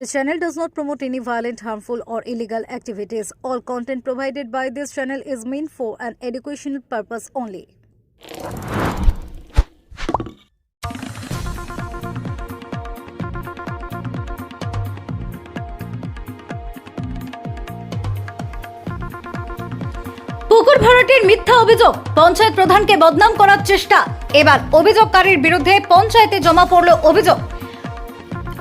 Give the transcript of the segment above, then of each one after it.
The channel does not promote any violent, harmful, or illegal activities. All content provided by this channel is meant for an educational purpose only. পুকুর ভরাটের মিথ্যা অভিযোগ পঞ্চায়েত প্রধানকে বদনাম করার চেষ্টা এবার অভিযোগকারীর বিরুদ্ধে পঞ্চায়েতে জমা পড়ল অভিযোগ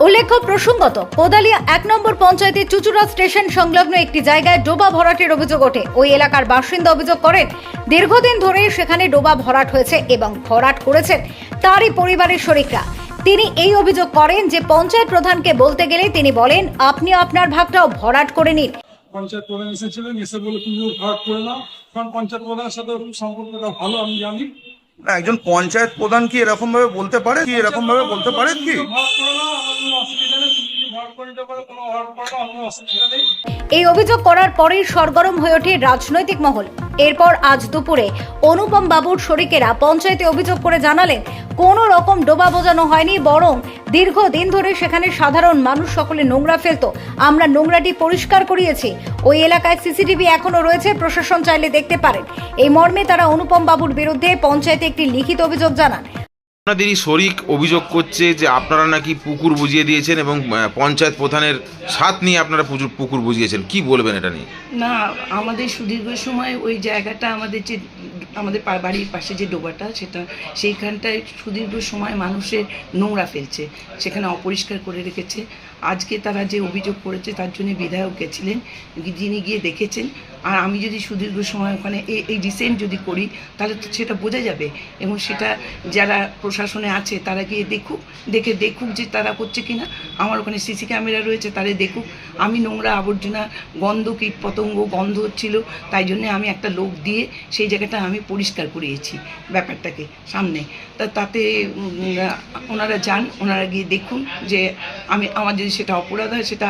উল্লেখ্য, প্রসঙ্গত, কোদালিয়া এক নম্বর পঞ্চায়েতের চুচুড়া স্টেশন সংলগ্ন একটি জায়গায় ডোবা ভরাটের অভিযোগ ওঠে। ওই এলাকার বাসিন্দা অভিযোগ করেন, দীর্ঘদিন ধরে সেখানে ডোবা ভরাট হয়েছে এবং ভরাট করেছেন তারই পরিবারের শরিকরা। তিনি এই অভিযোগ করেন যে, পঞ্চায়েত প্রধানকে বলতে গেলে তিনি বলেন, আপনি আপনার ভাগটাও ভরাট করে নিন। পঞ্চায়েত প্রধান এসেছিলেন, এসে বলে, তুমি ভাগ করে নাও। কারণ পঞ্চায়েত প্রধানের সাথে সম্পর্কটা ভালো, আমি জানি। একজন পঞ্চায়েত প্রধান কি এরকম ভাবে বলতে পারে? কি এরকম ভাবে বলতে পারেন কি? এই অভিযোগ করার পরেই সরগরম হয়ে ওঠে রাজনৈতিক মহল। এরপর আজ দুপুরে অনুপম বাবুর শরিকেরা পঞ্চায়েতে অভিযোগ করে জানালেন, কোনো রকম ডোবা বোঝানো হয়নি, বরং দীর্ঘদিন ধরে সেখানে সাধারণ মানুষ সকলে নোংরা ফেলতো। আমরা নোংরাটি পরিষ্কার করিয়েছি। ওই এলাকায় সিসিটিভি এখনও রয়েছে, প্রশাসন চাইলে দেখতে পারেন। এই মর্মে তারা অনুপম বাবুর বিরুদ্ধে পঞ্চায়েতে একটি লিখিত অভিযোগ জানান। আপনাদেরই শরিক অভিযোগ করছে যে আপনারা নাকি পুকুর বুঝিয়ে দিয়েছেন এবং পঞ্চায়েত প্রধানের সাথ নিয়ে আপনারা পুকুর বুঝিয়েছেন। কি বলবেন এটা নিয়ে? না, আমাদের সুদীর্ঘ সময় ওই জায়গাটা আমাদের যে, আমাদের বাড়ির পাশে যে ডোবাটা, সেটা, সেইখানটায় সুদীর্ঘ সময় মানুষের নোংরা ফেলছে, সেখানে অপরিষ্কার করে রেখেছে। আজকে তারা যে অভিযোগ করেছে, তার জন্য বিধায়ক গেছিলেন, যিনি গিয়ে দেখেছেন। আর আমি যদি সুদীর্ঘ সময় ওখানে এই এই রিসেন্ট যদি করি, তাহলে তো সেটা বোঝা যাবে। এবং সেটা যারা প্রশাসনে আছে, তারা গিয়ে দেখুক, দেখে দেখুক যে তারা করছে কি না আমার ওখানে সিসি ক্যামেরা রয়েছে তারা দেখুক। আমি নোংরা আবর্জনা, গন্ধ কীট পতঙ্গ গন্ধ হচ্ছিল, তাই জন্য আমি একটা লোক দিয়ে সেই জায়গাটা আমি পরিষ্কার করিয়েছি ব্যাপারটাকে সামনে। তা তাতে ওনারা যান, ওনারা গিয়ে দেখুন যে আমি, আমার যদি সেটা অপরাধ হয় সেটা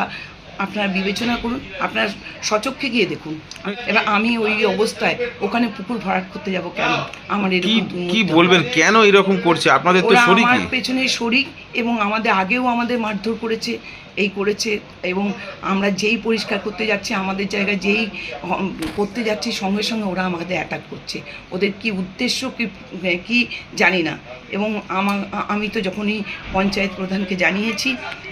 আপনারা বিবেচনা করুন আপনার সচক্ষে গিয়ে দেখুন। এবার আমি ওই অবস্থায় ওখানে পুকুর ভরাট করতে যাব কেন? আমার কি এরকম কি বলবেন? কেন এরকম করছে? আপনাদের তো শরীর আমার পেছনে শরিক এবং আমাদের আগেও আমাদের মারধর করেছে এই করেছে এবং আমরা যেই পরিষ্কার করতে যাচ্ছি আমাদের জায়গায় যেই করতে যাচ্ছি সঙ্গে সঙ্গে ওরা আমাদের অ্যাটাক করছে। ওদের কি উদ্দেশ্য কি কি জানি না। এবং আমার আমি তো যখনই পঞ্চায়েত প্রধানকে জানিয়েছি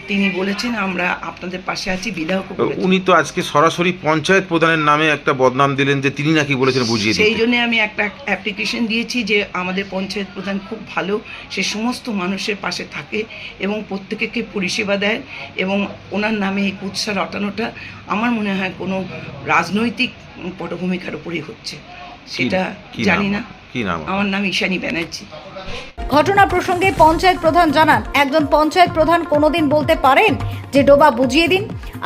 তিনি বলেছেন আমরা আপনাদের পাশে আছি বিধায়ক উনি তো আজকে সরাসরি পঞ্চায়েত প্রধানের নামে একটা বদনাম দিলেন যে তিনি নাকি বলেছেন বুঝিয়ে সেই জন্য আমি একটা অ্যাপ্লিকেশন দিয়েছি যে আমাদের পঞ্চায়েত প্রধান খুব ভালো সে সমস্ত মানুষের পাশে থাকে এবং প্রত্যেককে পরিষেবা দেয় এবং ওনার নামে এই কুৎসা রটানোটা আমার মনে হয় কোনো রাজনৈতিক পটভূমিকার উপরেই হচ্ছে। সেটা জানি না। কি আমার নাম ঈশানী ব্যানার্জি। ঘটনা প্রসঙ্গে পঞ্চায়েত প্রধান জানান একজন পঞ্চায়েত প্রধান কোনোদিন বলতে পারেন যে ডোবা বুঝিয়ে দিন।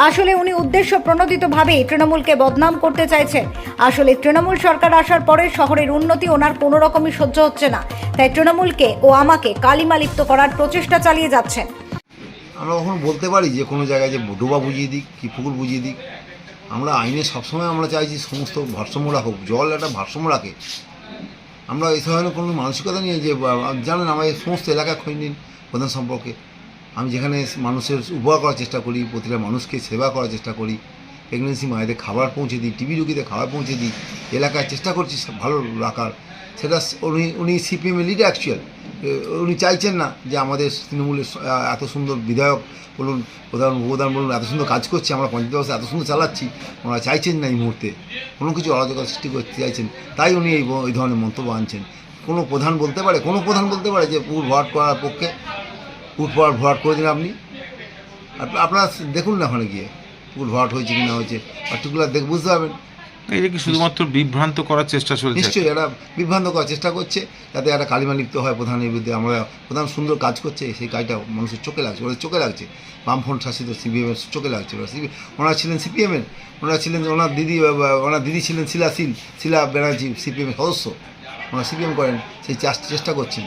আসলে উনি উদ্দেশ্য প্রণোদিতভাবে তৃণমূলকে বদনাম করতে চাইছেন আসলে তৃণমূল সরকার আসার পরে শহরের উন্নতি ওনার কোনো রকমই সহ্য হচ্ছে না। তাই তৃণমূলকে ও আমাকে কালিমালিপ্ত করার প্রচেষ্টা চালিয়ে যাচ্ছেন। আমরা কখনো বলতে পারি যে কোনো জায়গায় যে ডোবা বুঝিয়ে দিক, কি পুকুর বুঝিয়ে দিক। আমরা আইনে সবসময় আমরা চাইছি সমস্ত ভারসাম্য রাখুক জল একটা ভারসাম্য রাখে। আমরা এই ধরনের কোনো মানসিকতা নিয়ে যে জানেন এই সমস্ত এলাকা খোঁজ নিন প্রধান সম্পর্কে। আমি যেখানে মানুষের উপকার করার চেষ্টা করি, প্রতিটা মানুষকে সেবা করার চেষ্টা করি প্রেগনেন্সি মায়েদের খাবার পৌঁছে দিই টিভি রুগীদের খাবার পৌঁছে দিই, এলাকায় চেষ্টা করছি ভালো রাখার। সেটা উনি উনি সিপিএমের লিডার অ্যাকচুয়াল উনি চাইছেন না যে আমাদের তৃণমূলের এত সুন্দর বিধায়ক বলুন, প্রধান উপপ্রধান বলুন, এত সুন্দর কাজ করছে, আমরা পঞ্চায়েত ব্যবস্থা এত সুন্দর চালাচ্ছি, ওনারা চাইছেন না এই মুহূর্তে। কোনো কিছু অরাজকতা সৃষ্টি করতে চাইছেন। তাই উনি এই এই ধরনের মন্তব্য আনছেন। কোনো প্রধান বলতে পারে, কোনো প্রধান বলতে পারে যে পুকুর ভরাট করার পক্ষে পুকুর ভরাট ভরাট করে দিন আপনি। আপ- আপনারা দেখুন না ওখানে গিয়ে পুকুর ভরাট হয়েছে কি না হয়েছে। পার্টিকুলার দেখ, বুঝতে পারবেন। এই যে কি শুধুমাত্র বিভ্রান্ত করার চেষ্টা চলছে? নিশ্চয়ই এরা বিভ্রান্ত করার চেষ্টা করছে যাতে একটা কালিমা লিপ্ত হয় প্রধানের বিরুদ্ধে। আমরা প্রধান সুন্দর কাজ করছে সেই কাজটা মানুষের চোখে লাগছে ওদের চোখে লাগছে। বামফ্রন্ট শাসিত সিপিএমের চোখে লাগছে ওরা সিপি ওনারা ছিলেন সিপিএমের ওনারা ছিলেন ওনার দিদি ওনার দিদি ছিলেন শিলা সিল শিলা ব্যানার্জি সিপিএমের সদস্য। সিপিএম করেন সেই চাষ- চেষ্টা করছেন।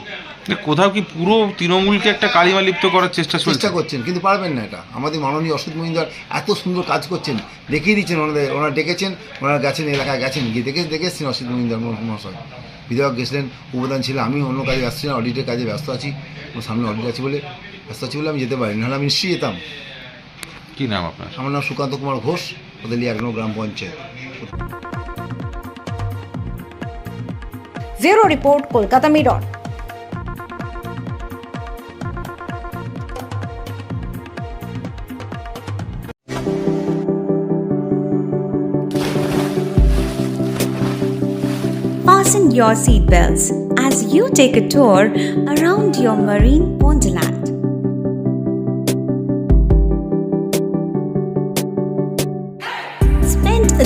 কোথাও কি পুরো তৃণমূলকে একটা কালিমা লিপ্ত করার চেষ্টা চেষ্টা করছেন কিন্তু পারবেন না এটা। আমাদের মাননীয় অসিত মহিন্দার এত সুন্দর কাজ করছেন দেখিয়ে দিচ্ছেন ওনাদের ওনারা ডেকেছেন ওনারা গেছেন এলাকায় গেছেন গিয়ে দেখে দেখে এসেছেন অসিত মহিন্দার মহাশয়। বিধায়ক গেছিলেন উপদান ছিল আমি অন্য কাজে আসছি না অডিটের কাজে ব্যস্ত আছি আমার সামনে অডিট আছে বলে ব্যস্ত আছি বলে আমি যেতে পারি নাহলে আমি নিশ্চয়ই যেতাম। কী নাম আপনার? আমার নাম সুকান্ত কুমার ঘোষ ওদের এক গ্রাম panchayat. Bureau report Kolkata Mirror Fasten your seatbelts as you take a tour around your marine wonderland.